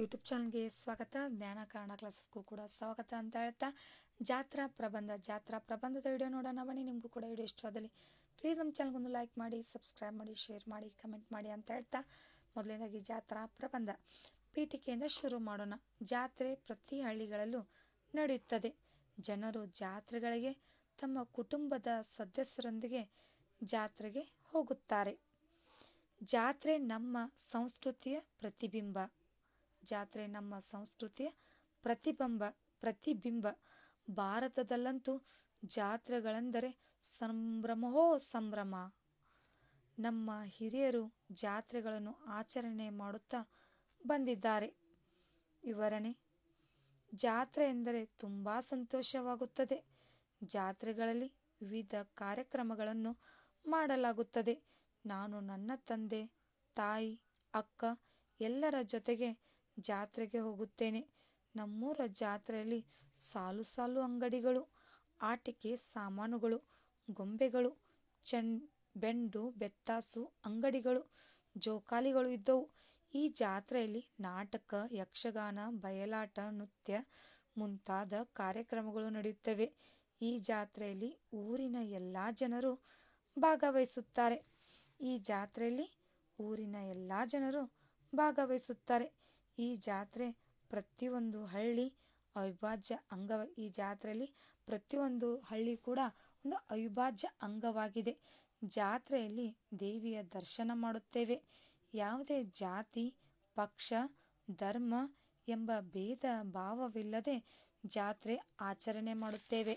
YouTube ಚಾನಲ್ಗೆ ಸ್ವಾಗತ. ಜ್ಞಾನ ಕಾರಣ ಕ್ಲಾಸಸ್ಗೂ ಕೂಡ ಸ್ವಾಗತ ಅಂತ ಹೇಳ್ತಾ. ಜಾತ್ರಾ ಪ್ರಬಂಧ, ಜಾತ್ರಾ ಪ್ರಬಂಧದ ವಿಡಿಯೋ ನೋಡೋಣ ಬನ್ನಿ. ನಿಮಗೂ ಕೂಡ ವಿಡಿಯೋ ಇಷ್ಟವಾದಲ್ಲಿ ಪ್ಲೀಸ್ ನಮ್ಮ ಚಾನಲ್ಗೊಂದು ಲೈಕ್ ಮಾಡಿ ಸಬ್ಸ್ಕ್ರೈಬ್ ಮಾಡಿ ಶೇರ್ ಮಾಡಿ ಕಮೆಂಟ್ ಮಾಡಿ ಅಂತ ಹೇಳ್ತಾ ಮೊದಲನೇದಾಗಿ ಜಾತ್ರಾ ಪ್ರಬಂಧ. ಪೀಠಿಕೆಯಿಂದ ಶುರು ಮಾಡೋಣ. ಜಾತ್ರೆ ಪ್ರತಿ ಹಳ್ಳಿಗಳಲ್ಲೂ ನಡೆಯುತ್ತದೆ. ಜನರು ಜಾತ್ರೆಗಳಿಗೆ ತಮ್ಮ ಕುಟುಂಬದ ಸದಸ್ಯರೊಂದಿಗೆ ಜಾತ್ರೆಗೆ ಹೋಗುತ್ತಾರೆ. ಜಾತ್ರೆ ನಮ್ಮ ಸಂಸ್ಕೃತಿಯ ಪ್ರತಿಬಿಂಬ. ಜಾತ್ರೆ ನಮ್ಮ ಸಂಸ್ಕೃತಿಯ ಪ್ರತಿಬಿಂಬ ಪ್ರತಿಬಿಂಬ. ಭಾರತದಲ್ಲಂತೂ ಜಾತ್ರೆಗಳೆಂದರೆ ಸಂಭ್ರಮವೋ ಸಂಭ್ರಮ. ನಮ್ಮ ಹಿರಿಯರು ಜಾತ್ರೆಗಳನ್ನು ಆಚರಣೆ ಮಾಡುತ್ತಾ ಬಂದಿದ್ದಾರೆ. ವಿವರಣೆ. ಜಾತ್ರೆ ಎಂದರೆ ತುಂಬ ಸಂತೋಷವಾಗುತ್ತದೆ. ಜಾತ್ರೆಗಳಲ್ಲಿ ವಿವಿಧ ಕಾರ್ಯಕ್ರಮಗಳನ್ನು ಮಾಡಲಾಗುತ್ತದೆ. ನಾನು ನನ್ನ ತಂದೆ, ತಾಯಿ, ಅಕ್ಕ ಎಲ್ಲರ ಜೊತೆಗೆ ಜಾತ್ರೆಗೆ ಹೋಗುತ್ತೇನೆ. ನಮ್ಮೂರ ಜಾತ್ರೆಯಲ್ಲಿ ಸಾಲು ಸಾಲು ಅಂಗಡಿಗಳು, ಆಟಿಕೆ ಸಾಮಾನುಗಳು, ಗೊಂಬೆಗಳು ಚೆಂಡ್ ಬೆಂಡು, ಬೆತ್ತಾಸು ಅಂಗಡಿಗಳು, ಜೋಕಾಲಿಗಳು ಇದ್ದವು. ಈ ಜಾತ್ರೆಯಲ್ಲಿ ನಾಟಕ, ಯಕ್ಷಗಾನ, ಬಯಲಾಟ, ನೃತ್ಯ ಮುಂತಾದ ಕಾರ್ಯಕ್ರಮಗಳು ನಡೆಯುತ್ತವೆ. ಈ ಜಾತ್ರೆಯಲ್ಲಿ ಊರಿನ ಎಲ್ಲ ಜನರು ಭಾಗವಹಿಸುತ್ತಾರೆ. ಈ ಜಾತ್ರೆಯಲ್ಲಿ ಊರಿನ ಎಲ್ಲ ಜನರು ಭಾಗವಹಿಸುತ್ತಾರೆ. ಈ ಜಾತ್ರೆ ಪ್ರತಿಯೊಂದು ಹಳ್ಳಿ ಅವಿಭಾಜ್ಯ ಅಂಗ ಈ ಜಾತ್ರೆಯಲ್ಲಿ ಪ್ರತಿಯೊಂದು ಹಳ್ಳಿ ಕೂಡ ಒಂದು ಅವಿಭಾಜ್ಯ ಅಂಗವಾಗಿದೆ. ಜಾತ್ರೆಯಲ್ಲಿ ದೇವಿಯ ದರ್ಶನ ಮಾಡುತ್ತೇವೆ. ಯಾವುದೇ ಜಾತಿ, ಪಕ್ಷ, ಧರ್ಮ ಎಂಬ ಭೇದ ಭಾವವಿಲ್ಲದೆ ಜಾತ್ರೆ ಆಚರಣೆ ಮಾಡುತ್ತೇವೆ.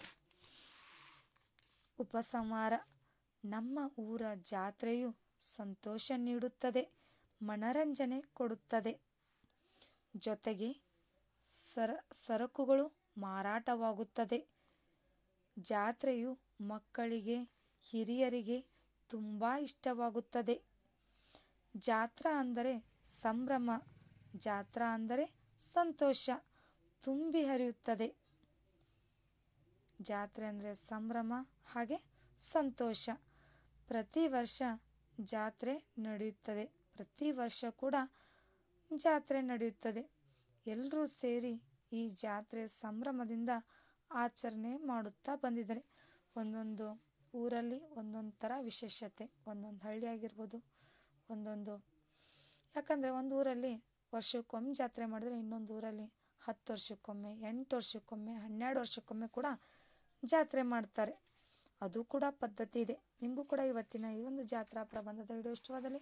ಉಪಸಂಹಾರ. ನಮ್ಮ ಊರ ಜಾತ್ರೆಯು ಸಂತೋಷ ನೀಡುತ್ತದೆ, ಮನರಂಜನೆ ಕೊಡುತ್ತದೆ. ಜೊತೆಗೆ ಸರ, ಸರಕುಗಳು ಮಾರಾಟವಾಗುತ್ತದೆ. ಜಾತ್ರೆಯು ಮಕ್ಕಳಿಗೆ, ಹಿರಿಯರಿಗೆ ತುಂಬ ಇಷ್ಟವಾಗುತ್ತದೆ. ಜಾತ್ರಾ ಅಂದರೆ ಸಂಭ್ರಮ, ಜಾತ್ರಾ ಅಂದರೆ ಸಂತೋಷ, ತುಂಬಿ ಹರಿಯುತ್ತದೆ. ಜಾತ್ರೆ ಅಂದರೆ ಸಂಭ್ರಮ ಹಾಗೆ ಸಂತೋಷ. ಪ್ರತಿ ವರ್ಷ ಜಾತ್ರೆ ನಡೆಯುತ್ತದೆ. ಪ್ರತಿ ವರ್ಷ ಕೂಡ ಜಾತ್ರೆ ನಡೆಯುತ್ತದೆ. ಎಲ್ಲರೂ ಸೇರಿ ಈ ಜಾತ್ರೆ ಸಂಭ್ರಮದಿಂದ ಆಚರಣೆ ಮಾಡುತ್ತಾ ಬಂದಿದ್ದಾರೆ. ಒಂದೊಂದು ಊರಲ್ಲಿ ಒಂದೊಂದು ಥರ ವಿಶೇಷತೆ, ಒಂದೊಂದು ಹಳ್ಳಿ ಆಗಿರ್ಬೋದು, ಒಂದೊಂದು ಯಾಕಂದರೆ ಒಂದು ಊರಲ್ಲಿ ವರ್ಷಕ್ಕೊಮ್ಮೆ ಜಾತ್ರೆ ಮಾಡಿದ್ರೆ ಇನ್ನೊಂದು ಊರಲ್ಲಿ ಹತ್ತು ವರ್ಷಕ್ಕೊಮ್ಮೆ, ಎಂಟು ವರ್ಷಕ್ಕೊಮ್ಮೆ, ಹನ್ನೆರಡು ವರ್ಷಕ್ಕೊಮ್ಮೆ ಕೂಡ ಜಾತ್ರೆ ಮಾಡ್ತಾರೆ. ಅದು ಕೂಡ ಪದ್ಧತಿ ಇದೆ. ನಿಮಗೂ ಕೂಡ ಇವತ್ತಿನ ಈ ಒಂದು ಜಾತ್ರಾ ಪ್ರಬಂಧದ ವಿಡಿಯೋ ಇಷ್ಟವಾದಲ್ಲಿ